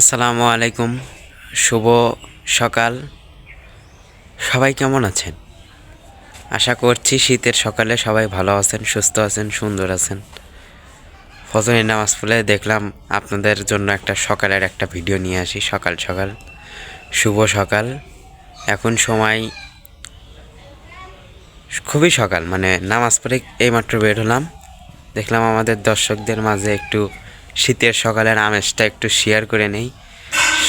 আসসালামু আলাইকুম। শুভ সকাল। সবাই কেমন আছেন? আশা করছি শীতের সকালে সবাই ভালো আছেন, সুস্থ আছেন, সুন্দর আছেন। ফজরের নামাজ পড়ে দেখলাম আপনাদের জন্য একটা সকালের একটা ভিডিও নিয়ে আসি। সকাল সকাল। শুভ সকাল। এখন সময় খুবই সকাল মানে নামাজ পড়ে এইমাত্র বের হলাম। দেখলাম আমাদের দর্শকদের মাঝে একটু শীতের সকালের আমেজটা একটু শেয়ার করে নেই।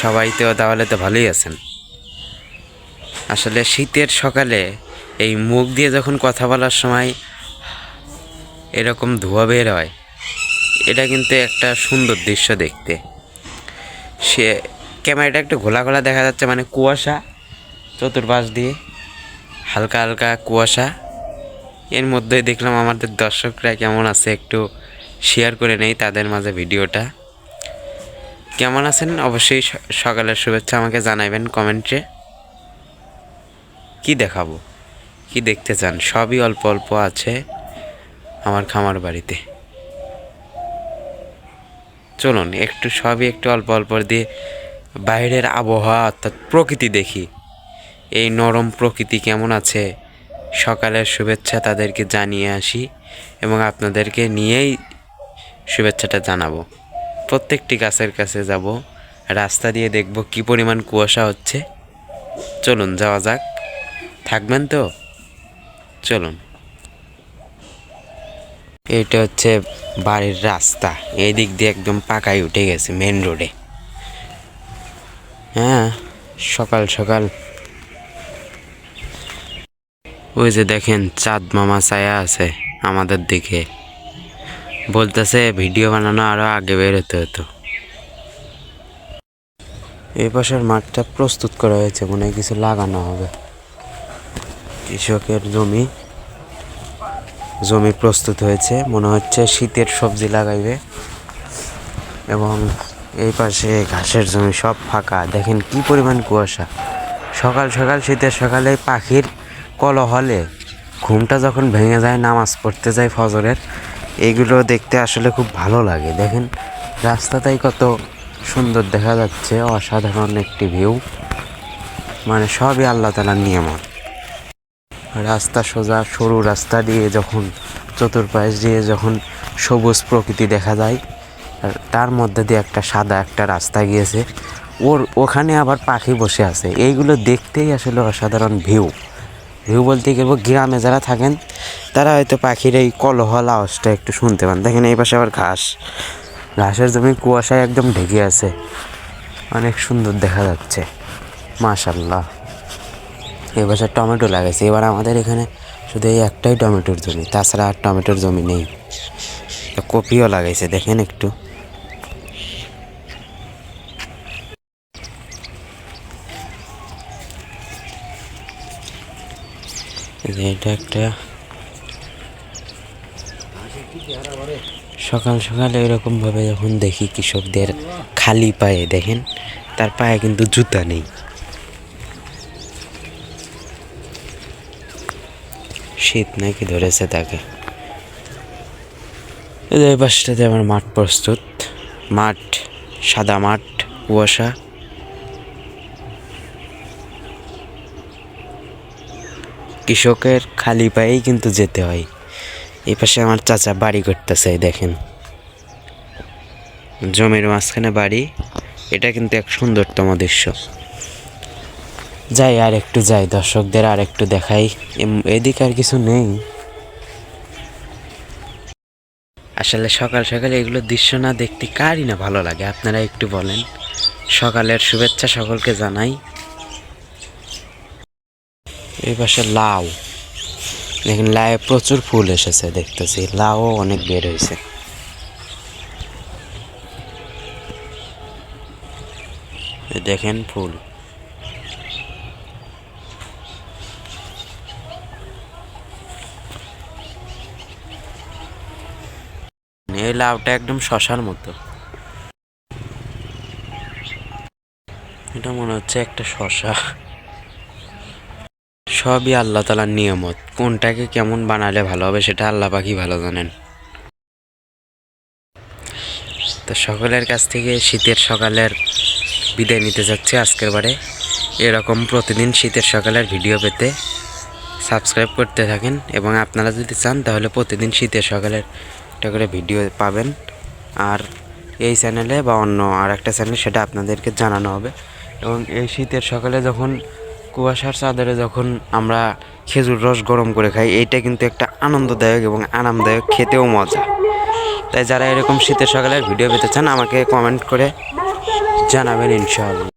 সবাই তো তাহলে তো ভালোই আছেন। আসলে শীতের সকালে এই মুখ দিয়ে যখন কথা বলার সময় এরকম ধোয়া বের হয়, এটা কিন্তু একটা সুন্দর দৃশ্য দেখতে। সে ক্যামেরাটা একটু ঘোলা ঘোলা দেখা যাচ্ছে মানে কুয়াশা চতুর্পাশ দিয়ে, হালকা হালকা কুয়াশা। এর মধ্যে দেখলাম আমাদের দর্শকরা কেমন আছে একটু শেয়ার করে নেই তাদের মাঝে ভিডিওটা। কেমন আছেন? অবশ্যই সকালের শুভেচ্ছা আমাকে জানাবেন কমেন্টে। কি দেখাবো? কি দেখতে চান? সবই অল্প অল্প আছে আমার খামার বাড়িতে। চলুন, একটু সবই একটু অল্প অল্প দিয়ে বাইরের আবহাওয়া অর্থাৎ প্রকৃতি দেখি। এই নরম প্রকৃতি কেমন আছে? সকালের শুভেচ্ছা তাদেরকে জানিয়ে আসি এবং আপনাদেরকে নিয়েই শুভেচ্ছাটা জানাব। প্রত্যেকটি গাছের কাছে যাব, রাস্তা দিয়ে দেখব কি পরিমাণ কুয়াশা হচ্ছে। চলুন, যাওয়া যাক। থাকবেন তো? চলুন। এটা হচ্ছে বাড়ির রাস্তা। এই দিক দিয়ে একদম পাকায় উঠে গেছে মেন রোডে হ্যাঁ সকাল সকাল। ওই যে দেখেন, চাঁদ মামা ছায়া আছে আমাদের দিকে। বলতেছে, ভিডিও বানানো আরও আগে বেরোতে হতো। এই পাশের মাঠটা প্রস্তুত করা হয়েছে, মনে কিছু লাগানো হবে। কৃষকের জমি জমি প্রস্তুত হয়েছে, মনে হচ্ছে শীতের সবজি লাগাইবে। এবং এই পাশে ঘাসের জমি সব ফাঁকা। দেখেন কি পরিমাণ কুয়াশা। সকাল সকাল, শীতের সকালে পাখির কলহলে ঘুমটা যখন ভেঙে যায়, নামাজ পড়তে যায় ফজরের এইগুলো দেখতে আসলে খুব ভালো লাগে। দেখেন, রাস্তাটাই কত সুন্দর দেখা যাচ্ছে, অসাধারণ একটি ভিউ মানে সবই আল্লাহ তালার নিয়ামত। রাস্তা সোজা, সরু রাস্তা দিয়ে যখন, চতুর্পাশ দিয়ে যখন সবুজ প্রকৃতি দেখা যায় তার মধ্যে দিয়ে একটা সাদা একটা রাস্তা গিয়েছে। ওর, ওখানে আবার পাখি বসে আছে। এইগুলো দেখতেই আসলে অসাধারণ ভিউ ভিউ বলতে গেলে গ্রামে যারা থাকেন, তারা হয়তো পাখির এই কলহল আওয়াজটা একটু শুনতে পান। দেখেন, এই পাশে আবার ঘাস। ঘাসের জমি কুয়াশায় একদম ঢেকে আছে। অনেক সুন্দর দেখা যাচ্ছে। মাশাল্লাহ এবছর টমেটো লাগাইছে। এবার আমাদের এখানে শুধু এই একটাই টমেটোর জমি। তাছাড়া আর টমেটোর জমি নেই। কপিও লাগাইছে, দেখেন একটু। যে এটা একটা সকাল সকাল এরকম ভাবে যখন দেখি কৃষকদের খালি পায়ে, দেখেন, তার পায়ে কিন্তু জুতা নেই। শীত নাকি ধরেছে তাকে। এই পাশটাতে আমার মাঠ প্রস্তুত। মাঠ, সাদা মাঠ, কুয়াশা। কৃষকের খালি পায়েই কিন্তু যেতে হয়। এই পাশে আমার চাচা বাড়ি করতেছে দেখেন। জমির মাঝখানে বাড়ি, এটা কিন্তু এক সুন্দরতম দৃশ্য। যাই আর একটু যাই, দর্শকদের আর একটু দেখাই। এদিকে আর কিছু নেই। আসলে সকাল সকালে এগুলো দৃশ্য না দেখতে কারই না ভালো লাগে, আপনারা একটু বলেন। সকালের শুভেচ্ছা সকলকে জানাই। এই পাশে লাউ। দেখেন লাউ প্রচুর ফুল এসেছে, দেখতেছি। লাউ অনেক বের হয়েছে। দেখেন ফুল। এই লাউটা একদম শশার মতো। এটা মনে হচ্ছে একটা শশা। সবই আল্লাহ তালার নিয়ামত। কোনটাকে কেমন বানালে ভালো হবে সেটা আল্লাহ পাখি ভালো জানেন। তো সকলের কাছ থেকে শীতের সকালের বিদায় নিতে যাচ্ছি আজকের বারে। এরকম প্রতিদিন শীতের সকালের ভিডিও পেতে সাবস্ক্রাইব করতে থাকেন এবং আপনারা যদি চান তাহলে প্রতিদিন শীতের সকালের একটা করে ভিডিও পাবেন। আর এই চ্যানেলে বা অন্য আর একটা চ্যানেল সেটা আপনাদেরকে জানানো হবে। এবং এই শীতের সকালে যখন কুয়াশার চাদরে যখন আমরা খেজুর রস গরম করে খাই, এইটা কিন্তু একটা আনন্দদায়ক এবং আরামদায়ক খেতেও মজা। তাই যারা এরকম শীতের সকালের ভিডিও পেতে চান, আমাকে কমেন্ট করে জানাবেন ইনশাআল্লাহ।